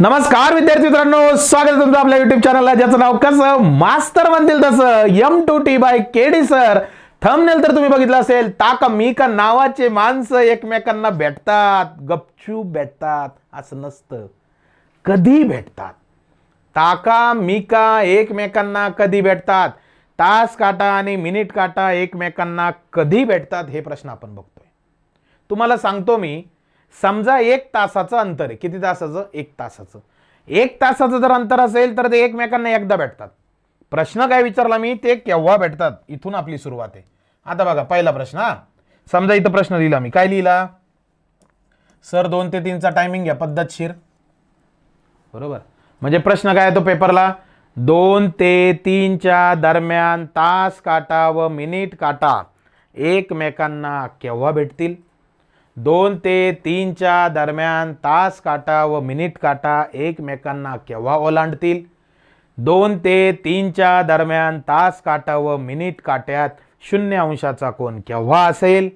नमस्कार विद्यार्थी मित्रांनो. स्वागत आहे तुमचं आपल्या युट्यूब चॅनलला ज्याचं नाव कसं? मास्तर म्हणतील तसं. M two T by KD sir thumbnail तर तुम्ही बघितलं असेल. ताका मी का नावाचे माणसं एकमेकांना भेटतात. गपचूप भेटतात. असं नसतं. कधी भेटतात? ताका मिका एकमेकांना कधी भेटतात? तास काटा आणि मिनिट काटा एकमेकांना कधी भेटतात? हे प्रश्न आपण बघतोय. तुम्हाला सांगतो मी समजा एक तासाचं अंतर आहे. किती तासाचं? एक तासाचं. एक तासाचं जर अंतर असेल तर ते एकमेकांना एकदा भेटतात. प्रश्न काय विचारला मी? ते केव्हा भेटतात? इथून आपली सुरुवात आहे. आता बघा पहिला प्रश्न हा. समजा इथं प्रश्न लिहिला मी. काय लिहिला? सर दोन ते तीनचा टायमिंग घ्या पद्धतशीर बरोबर? म्हणजे प्रश्न काय आहे तो पेपरला? दोन ते तीनच्या दरम्यान तास काटा व मिनिट काटा. एकमेकांना केव्हा भेटतील? दोन ते तीनच्या दरम्यान तास काटा व मिनिट काटा एकमेकांना केव्हा ओलांडतील? दोन ते तीनच्या दरम्यान तास काटा व मिनिट काट्यात शून्य अंशाचा कोण केव्हा असेल?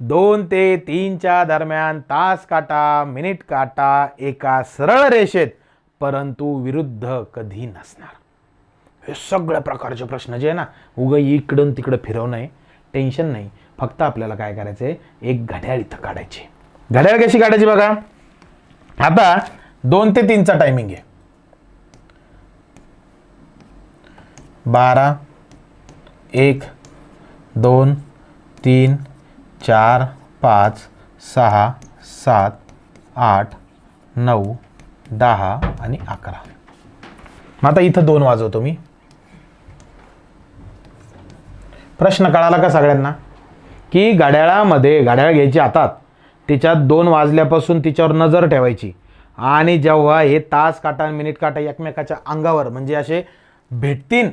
दोन ते तीनच्या दरम्यान तास काटा मिनिट काटा एका सरळ रेषेत परंतु विरुद्ध कधी नसणार. हे सगळ्या प्रकारचे प्रश्न जे आहे ना उगं इकडून तिकडं फिरवणं आहे. टेन्शन नाही. फक्त आपल्याला काय करायचं आहे एक घड्याळ इथं काढायची. घड्याळ कशी काढायची बघा. आता दोन ते तीनचा टायमिंग आहे. बारा एक दोन तीन चार पाच सहा सात आठ नऊ दहा आणि अकरा. मग आता इथं दोन वाजवतो मी. प्रश्न कळाला का सगळ्यांना? की घड्याळामध्ये घड्याळ घ्यायची हातात तिच्यात दोन वाजल्यापासून तिच्यावर नजर ठेवायची. आणि जेव्हा हे तास काटा मिनिट काटा एकमेकाच्या अंगावर म्हणजे असे भेटतील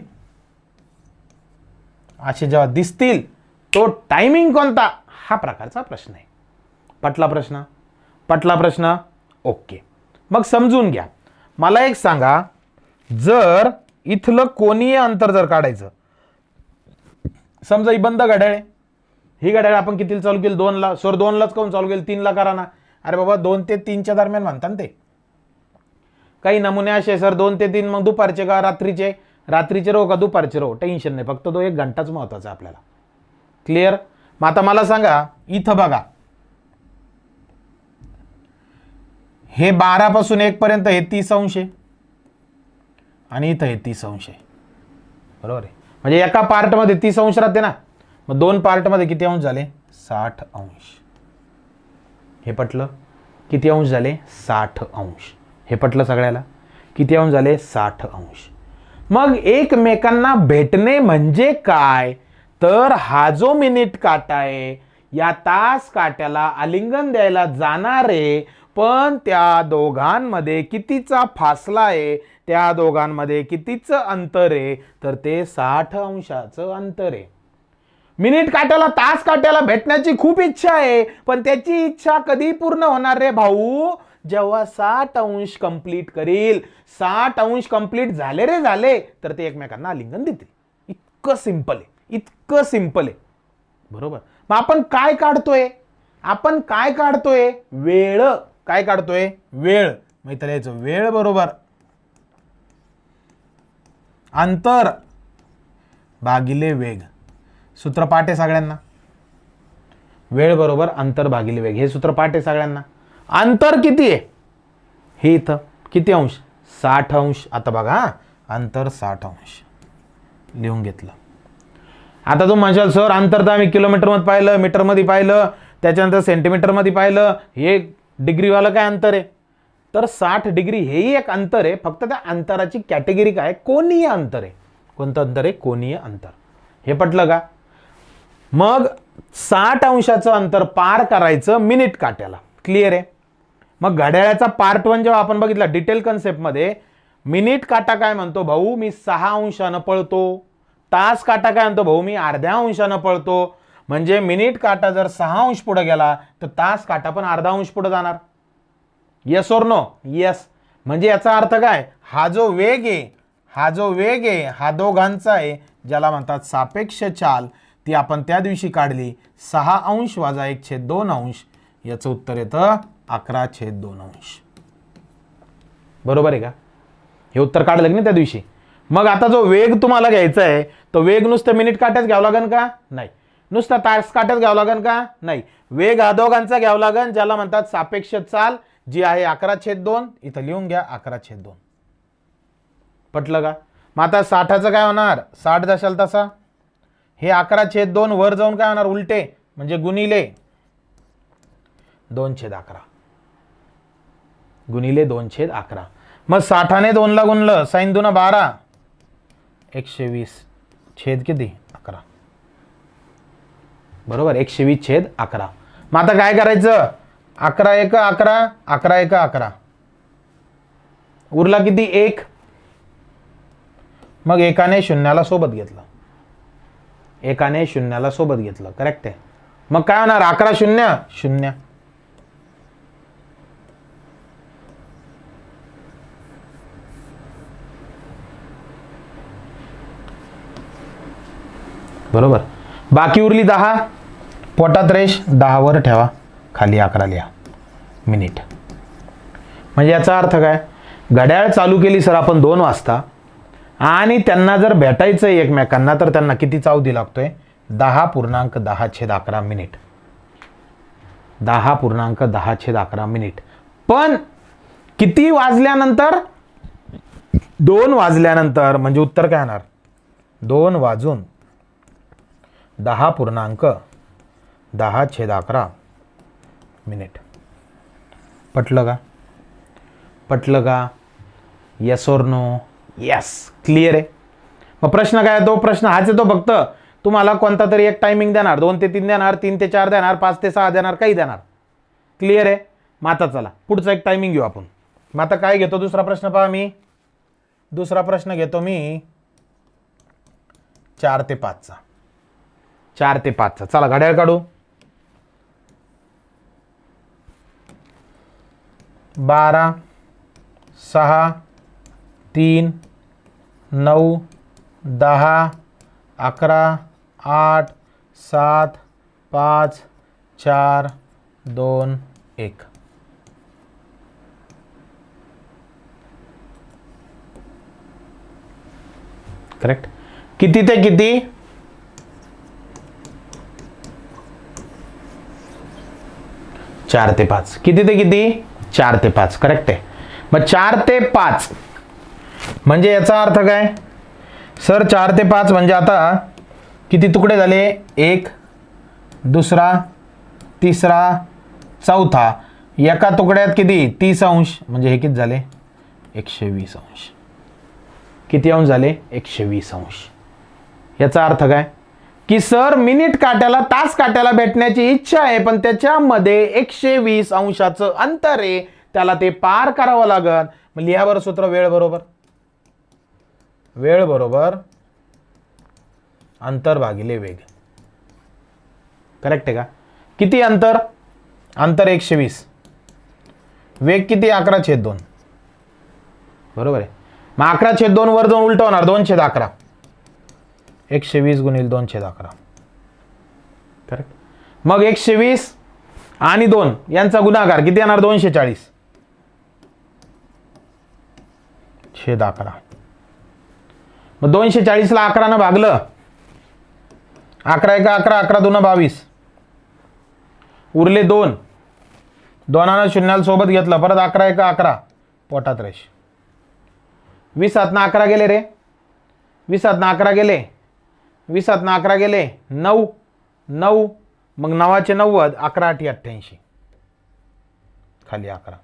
असे जेव्हा दिसतील तो टायमिंग कोणता? हा प्रकारचा प्रश्न आहे. पटला प्रश्न? पटला प्रश्न? ओके. मग समजून घ्या. मला एक सांगा जर इथलं कोणीय अंतर जर काढायचं समजा ही बंद घड्याळ आहे. ही घड्याळ आपण कितीला चालू केली? दोनला. सर दोनलाच काऊन चालू केली? तीनला करा ना. अरे बाबा दोन ते तीनच्या दरम्यान म्हणता ना ते. काही नमुने असे सर दोन ते तीन मग दुपारचे का रात्रीचे? रात्रीचे राहू का दुपारचे राहू? टेन्शन नाही. फक्त तो एक घंटाच महत्त्वाचा आहे आपल्याला. क्लिअर मग आता मला सांगा इथं बघा. हे बारापासून एक पर्यंत हे तीस अंश आहे. आणि इथं हे तीस अंश आहे. बरोबर आहे? म्हणजे एका पार्टमध्ये तीस अंश राहते ना. मग दोन पार्टमध्ये किती अंश झाले? साठ अंश. हे पटलं? किती अंश झाले? साठ अंश. हे पटलं सगळ्याला? किती अंश झाले? साठ अंश. मग एकमेकांना भेटणे म्हणजे काय? तर हा जो मिनिट काटा आहे या तास काट्याला आलिंगन द्यायला जाणारे पण त्या दोघांमध्ये कितीचा फासला आहे त्या दोघांमध्ये कितीचं अंतर आहे तर ते साठ अंशाचं अंतर आहे. मिनिट काट्याला तास काट्याला भेटण्याची खूप इच्छा आहे. पण त्याची इच्छा कधी पूर्ण होणार रे भाऊ? जेव्हा साठ अंश कंप्लीट करील. साठ अंश कंप्लीट झाले रे झाले तर ते एकमेकांना आलिंगन देतील. इतकं सिंपल आहे. इतकं सिंपल आहे. बरोबर? मग आपण काय काढतोय? आपण काय काढतोय? वेळ. काय काढतोय? वेळ. मग इथं वेळ बरोबर. अंतर. भागिले वेग. सूत्र पाठ आहे सगळ्यांना. वेळ बरोबर अंतर भागिले वेग. हे सूत्र पाठ आहे सगळ्यांना. अंतर किती आहे? हे इथं. किती अंश? साठ अंश. आता बघा हा. अंतर साठ अंश. लिहून घेतलं. आता तू म्हणशाल सर अंतर तर आम्ही किलोमीटरमध्ये पाहिलं मीटरमध्ये पाहिलं त्याच्यानंतर सेंटीमीटरमध्ये पाहिलं. हे डिग्रीवालं काय अंतर आहे? तर साठ डिग्री हेही एक अंतर आहे. फक्त त्या अंतराची कॅटेगरी काय? कोणीय अंतर आहे? कोणतं अंतर आहे? कोणीय अंतर. हे पटलं का? मग साठ अंशाचं अंतर पार करायचं मिनिट काट्याला. क्लिअर आहे? मग घड्याळाचा पार्ट वन जेव्हा आपण बघितला डिटेल कन्सेप्टमध्ये मिनिट काटा काय म्हणतो भाऊ? मी सहा अंशानं पळतो. तास काटा काय म्हणतो भाऊ? मी अर्ध्या अंशानं पळतो. म्हणजे मिनिट काटा जर सहा अंश पुढे गेला तर तास काटा पण अर्धा अंश पुढे जाणार. येस ओर नो येस म्हणजे याचा अर्थ काय? हा जो वेग आहे हा जो वेग आहे हा दोघांचा आहे ज्याला म्हणतात सापेक्ष चाल. ती आपण त्या दिवशी काढली. सहा अंश वाजा एक छेद दोन अंश. याचं उत्तर येतं अकरा छेद दोन अंश. बरोबर आहे का? हे उत्तर काढलं की नाही त्या दिवशी? मग आता जो वेग तुम्हाला घ्यायचा आहे तो वेग नुसतं मिनिट काट्यात घ्यावं लागेल का? नाही. नुसता तास काट्यात घ्यावं लागेल का? नाही. वेग हा दोघांचा घ्यावा लागेल ज्याला म्हणतात सापेक्ष चाल जी आहे अकरा छेद दोन. इथं लिहून घ्या अकरा छेद दोन. पटलं का? मग आता साठाचं काय होणार? साठ दशाल तसा? हे अकरा छेद दोन वर जाऊन काय होणार? उलटे. म्हणजे गुणिले. दोन छेद अकरा. गुणिले दोन छेद अकरा. मग साठाने दोनला गुणलं. साईन दुना बारा. एकशे वीस छेद किती? अकरा. बरोबर? एकशे वीस छेद अकरा. मग आता काय करायचं? अकरा एक अकरा अकरा एक अकरा. उरला किती? एक. मग एकाने शून्याला सोबत घेतलं. एकाने शून्याला सोबत घेतलं. करेक्ट आहे. मग काय होणार? अकरा शून्य? शून्य. बरोबर. बाकी उरली दहा? पोटात रेश दहावर ठेवा. खाली अकरा लिहा. मिनिट म्हणजे याचा अर्थ काय? घड्याळ चालू केली सर आपण दोन वाजता. आणि त्यांना जर भेटायचं आहे एकमेकांना तर त्यांना किती चावधी लागतोय? दहा पूर्णांक दहा छेद अकरा मिनिट. दहा पूर्णांक दहा छेद अकरा मिनिट. पण किती वाजल्यानंतर? दोन वाजल्यानंतर म्हणजे उत्तर काय येणार दोन वाजून दहा पूर्णांक दहा छेद अकरा मिनिट. पटलं का? पटलं का? येस नो येस क्लिअर आहे? मग प्रश्न काय तो प्रश्न हाच येतो फक्त. तुम्हाला कोणता तरी एक टायमिंग देणार. दोन ते तीन देणार तीन ते चार देणार पाच ते सहा देणार काही देणार. क्लिअर आहे? मग आता चला. पुढचा एक टायमिंग घेऊ आपण. मग आता काय घेतो? दुसरा प्रश्न पहा मी. दुसरा प्रश्न घेतो मी. चार ते पाचचा. चार ते पाचचा. चला घड्याळ काढू. बारा सहा तीन नऊ दहा अकरा आठ सात पाच चार दोन एक. करेक्ट किती ते किती? चार ते पाच. किती ते किती? चार ते पाच. करेक्ट आहे. मग चार ते पाच. म्हणजे याचा अर्थ काय? सर चार ते पाच म्हणजे आता किती तुकडे झाले? एक दुसरा तिसरा चौथा. एका तुकड्यात किती? तीस अंश. म्हणजे हे किती झाले? एकशे वीस अंश. किती अंश झाले? एकशे वीस अंश. याचा अर्थ काय? की सर मिनिट काट्याला तास काट्याला भेटण्याची इच्छा आहे पण त्याच्यामध्ये एकशे वीस अंशाचं अंतर आहे. त्याला ते पार करावं लागल मग लिहा बरं सूत्र वेळ बरोबर. वेळ बरोबर अंतर भागिले वेग. करेक्ट आहे का? किती अंतर? अंतर एकशे वीस. वेग किती? अकरा छेद दोन. बरोबर आहे. मग अकरा छेद दोन वर जाऊन उलट होणार. दोन छेद अकरा. एकशे वीस गुणील दोन छेद अकरा. करेक्ट मग एकशे वीस आणि दोन यांचा गुणाकार किती येणार? दोनशे चाळीस. छेद अकरा. मग दोनशे चाळीसला अकरानं भागलं. अकरा एका अकरा अकरा दोन बावीस. उरले दोन. दोनानं शून्याला सोबत घेतलं. परत अकरा एका अकरा. पोटात रेश वीसातनं अकरा गेले रे. वीसातनं अकरा गेले. वीसातनं अकरा गेले. नऊ. नऊ. मग नवाचे नव्वद अकरा आठी अठ्ठ्याऐंशी. खाली अकरा.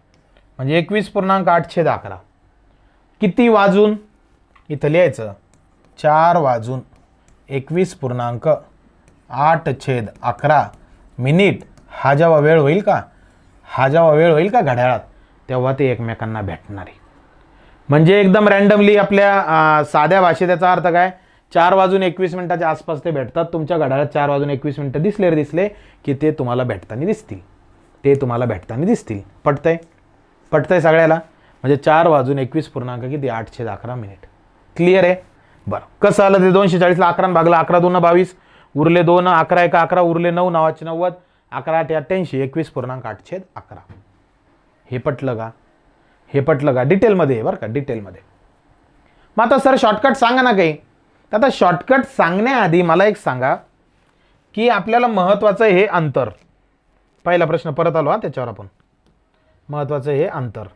म्हणजे एकवीस पूर्णांक आठशे अकरा. किती वाजून? इथं लिहायचं. चार वाजून एकवीस पूर्णांक आठ छेद अकरा मिनिट. हा जेव्हा वेळ होईल का? हा जेव्हा वेळ होईल का घड्याळात? तेव्हा ते एकमेकांना भेटणार. आहे म्हणजे एकदम रँडमली आपल्या साध्या भाषेत त्याचा अर्थ काय? चार वाजून एकवीस मिनिटाच्या आसपास ते भेटतात. तुमच्या घड्याळात चार वाजून एकवीस मिनिटं दिसले दिसले की ते तुम्हाला भेटताना दिसतील. ते तुम्हाला भेटताना दिसतील. पटतंय? पटतंय सगळ्याला? म्हणजे चार वाजून एकवीस पूर्णांक किती? आठशे अकरा मिनिट. क्लिअर आहे? बरं. कसं आलं ते दोनशे चाळीसला? अकरा भागला अकरा दोन बावीस. उरले दोन अकरा एक अकरा. उरले नऊ नावाचे नव्वद. अकरा आठ अठ्ठ्याऐंशी एकवीस पूर्णांक आठशे अकरा. हे पटलं का? हे पटलं का? डिटेलमध्ये आहे बरं का डिटेलमध्ये. मग आता सर शॉर्टकट सांगा ना काही. आता शॉर्टकट सांगण्याआधी मला एक सांगा की आपल्याला महत्त्वाचं हे अंतर. पहिला प्रश्न परत आलो हा त्याच्यावर आपण. महत्त्वाचं हे अंतर.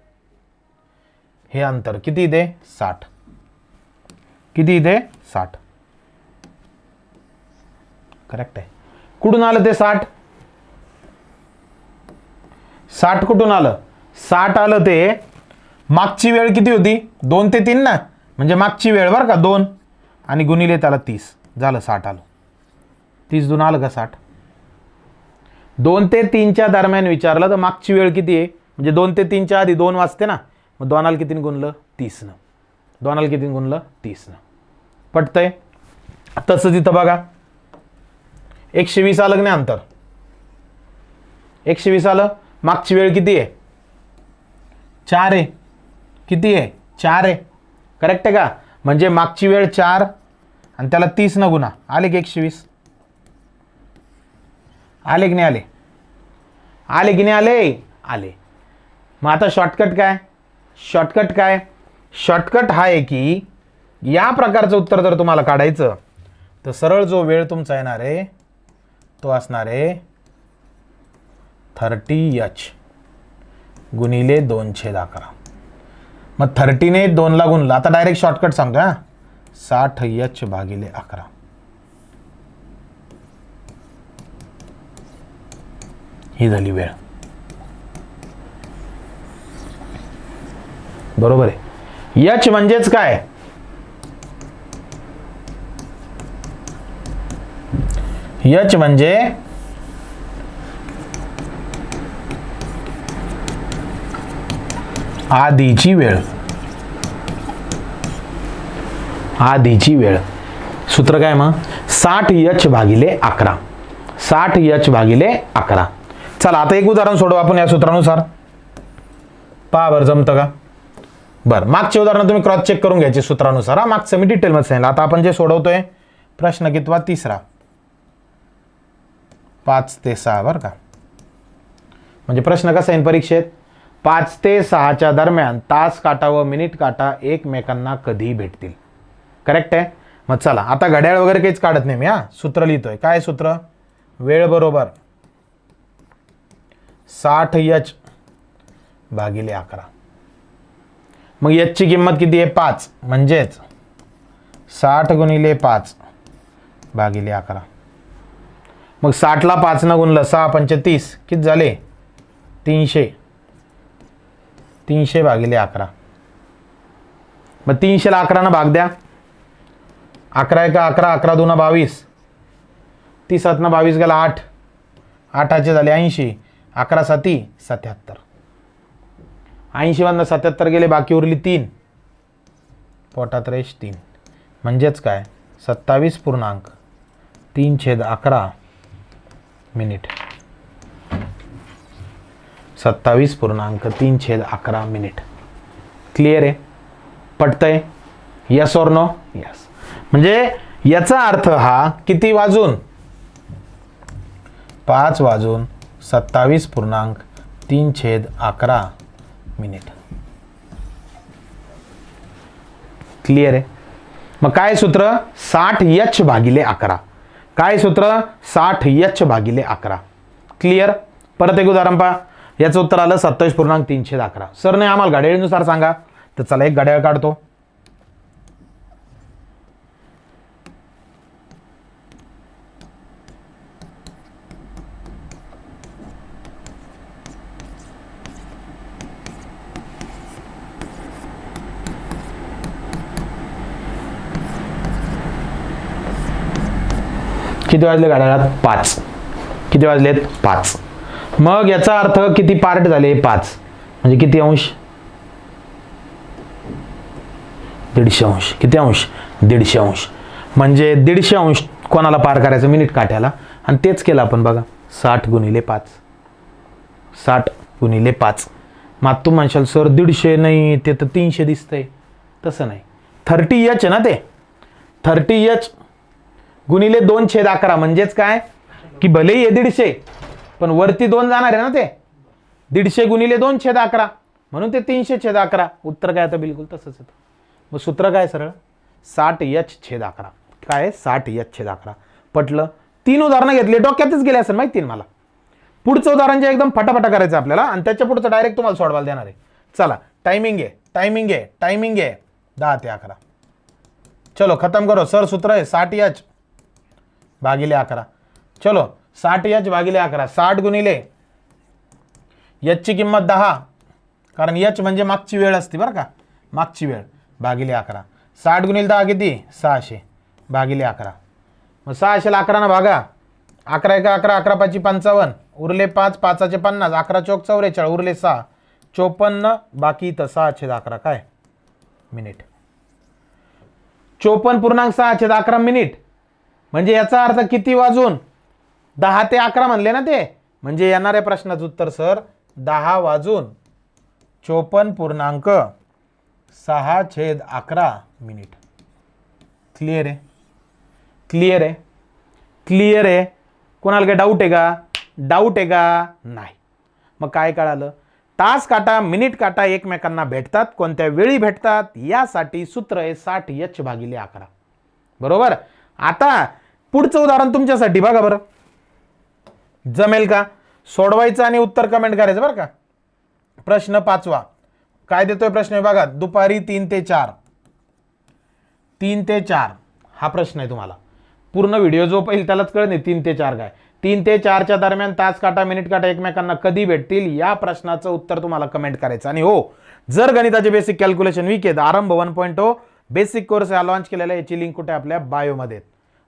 हे अंतर किती दे? साठ. किती इथे? साठ. करेक्ट आहे. कुठून आलं ते साठ? साठ कुठून आलं? साठ आलं ते मागची वेळ किती होती? दोन ते तीन ना? म्हणजे मागची वेळ बरं का दोन. आणि गुणिले त्याला तीस. झालं साठ आलं. तीस दोन आलं का साठ? दोन ते तीनच्या दरम्यान विचारलं तर मागची वेळ किती आहे? म्हणजे दोन ते तीनच्या आधी दोन वाजते ना? मग दोनाला कितीने गुणलं तीसनं दोनाला किती गुणलं? तीसनं पटतंय? तसंच तिथं बघा. एकशे वीस आलं नाही अंतर? एकशे वीस आलं. मागची वेळ किती आहे? चार आहे. किती आहे? चार आहे. करेक्ट आहे का? म्हणजे मागची वेळ चार आणि त्याला तीस न गुणा. आले की एकशे वीस आले की नाही आले? आले की नाही आले? आले. मग आता शॉर्टकट काय? शॉर्टकट काय? शॉर्टकट हा आहे की या प्रकारचं उत्तर जर तुम्हाला काढायचं तर सरळ जो वेळ तुमचा येणार आहे तो असणार आहे थर्टी एच गुणिले दोनशे अकरा. मग थर्टीने दोनला गुणला आता डायरेक्ट शॉर्टकट सांगतो हा. साठ एच भागिले अकरा. ही झाली वेळ. बरोबर आहे. यच म्हणजेच काय? यच म्हणजे आधीची वेळ. आधीची वेळ. सूत्र काय मग? साठ यच भागिले अकरा. साठ यच भागिले अकरा. चला आता एक उदाहरण सोडू आपण या सूत्रानुसार. पहा बरं जमतं का? बरं मागचे उदाहरण तुम्ही क्रॉस चेक करून घ्यायचे सूत्रानुसार. हा मागचं मी डिटेलमध्ये सांगितलं. आता आपण जे सोडवतोय प्रश्न कितवा? तिसरा. पाच ते सहा बरं का? म्हणजे प्रश्न कसा आहे परीक्षेत? पाच ते सहाच्या दरम्यान तास काटा व मिनिट काटा एकमेकांना कधी भेटतील. करेक्ट आहे? मग चला आता घड्याळ वगैरे काहीच काढत नाही मी हा. सूत्र लिहितोय. काय सूत्र? वेळ बरोबर. साठ यच भागिले अकरा. मग यचची किंमत किती आहे? पाच. म्हणजेच साठ गुणिले पाच भागिले अकरा. मग साठला पाचनं गुणलं सहा पंचतीस किती झाले? तीनशे. तीनशे भागिले अकरा. मग तीनशेला अकरानं भाग द्या. अकरा एका अकरा अकरा दोन बावीस. तीस सातनं बावीस गेला आठ. आठाचे झाले ऐंशी. अकरा साती सत्याहत्तर. ऐंशीवरनं सत्याहत्तर गेले बाकी उरली तीन. पोटात रेश तीन. म्हणजेच काय? सत्तावीस पूर्णांक तीन छेद अकरा मिनिट. सत्तावीस पूर्णांक तीन छेद अकरा मिनिट. क्लिअर आहे? पटतंय? यस और नो यस म्हणजे याचा अर्थ हा किती वाजून? पाच वाजून सत्तावीस पूर्णांक तीन छेद अकरा मिनिट. क्लिअर आहे? मग काय सूत्र? साठ यच भागिले अकरा. काय सूत्र? साठ यच भागिले अकरा. क्लिअर परत एक उदाहरण पहा. याचं उत्तर आलं सत्तावीस पूर्णांक तीनशे अकरा. सर नाही आम्हाला घड्याळीनुसार सांगा. तर चला एक घड्याळ काढतो. किती वाजले घड्याळात पाच. किती वाजलेत? पाच. मग याचा अर्थ किती पार्ट झाले? पाच. म्हणजे किती अंश? दीडशे अंश. किती अंश? दीडशे अंश. म्हणजे दीडशे अंश कोणाला पार करायचं? मिनिट काट्याला. आणि तेच केलं आपण बघा. साठ गुणिले पाच. साठ गुणिले पाच. मग तू म्हणशाल सर दीडशे नाही ते तर तीनशे दिसतंय. तसं नाही. थर्टी एच आहे ना ते? थर्टी एच गुणिले दोन छेद अकरा. म्हणजेच काय? की भलेही हे दीडशे पण वरती दोन जाणार आहे ना ते? दीडशे गुणिले दोन छेद अकरा. म्हणून ते तीनशे छेद अकरा. उत्तर काय आता? बिलकुल तसंच येतं. मग सूत्र काय सरळ? साठ यच छेद अकरा. काय? साठ यच छेद अकरा. पटलं? तीन उदाहरणं घेतली. डोक्यातच गेले असेल माहिती आहे मला. पुढचं उदाहरण जे एकदम फटाफटा करायचं आपल्याला आणि त्याच्या पुढचं डायरेक्ट तुम्हाला सोडवायला देणार आहे. चला टायमिंग आहे टायमिंग आहे टायमिंग आहे. दहा ते अकरा. चलो खतम करो. सर सूत्र आहे साठ यच. भागिले अकरा. चलो साठ यच भागिले अकरा. साठ गुणिले यचची किंमत दहा. कारण यच म्हणजे मागची वेळ असते बरं का? मागची वेळ. भागिले अकरा. साठ गुणिले दहा किती? सहाशे. भागिले अकरा. मग सहाशेला अकरानं भागा. अकरा एका अकरा अकरा पाचशे पंचावन्न. उरले पाच पाचाचे पन्नास. अकरा चौक चौवेचाळीस उरले सहा. चोपन्न बाकी इथं सहाशे अकरा काय? मिनिट. चोपन्न पूर्णांक सहाशे अकरा मिनिट. म्हणजे याचा अर्थ किती वाजून? दहा ते अकरा म्हणले ना ते? म्हणजे येणाऱ्या प्रश्नाचं उत्तर सर दहा वाजून चोपन्न पूर्णांक सहा छेद अकरा मिनिट. क्लिअर आहे? क्लिअर आहे? क्लिअर आहे? कोणाला काही डाऊट आहे का? डाऊट आहे का? नाही. मग काय कळालं? तास काटा मिनिट काटा एकमेकांना भेटतात कोणत्या वेळी भेटतात? यासाठी सूत्र आहे साठ यच भागिले अकरा. बरोबर? आता पुढचं उदाहरण तुमच्यासाठी बघा बरं. जमेल का? सोडवायचं आणि उत्तर कमेंट करायचं बरं का? प्रश्न पाचवा. काय देतोय प्रश्न आहे बघा दुपारी तीन ते चार. तीन ते चार. हा प्रश्न आहे तुम्हाला. पूर्ण व्हिडिओ जो पाहिजे त्यालाच कळत नाही तीन ते चार काय. तीन ते चारच्या दरम्यान तास काटा मिनिट काटा एकमेकांना कधी भेटतील या प्रश्नाचं उत्तर तुम्हाला कमेंट करायचं. आणि हो जर गणिताचे बेसिक कॅल्क्युलेशन वीक आहेत Aarambh one point O basic course हा लॉन्च केलेला याची लिंक कुठे आपल्या बायोमध्ये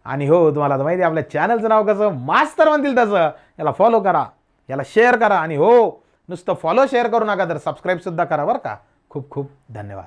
आणि हो तुम्हाला तर माहिती आहे आपल्या चॅनलचं नाव कसं? मास्तर म्हणतील तसं. याला फॉलो करा. याला शेअर करा. आणि हो नुसतं फॉलो शेअर करू नका तर सबस्क्राईबसुद्धा करा बरं का. खूप खूप धन्यवाद.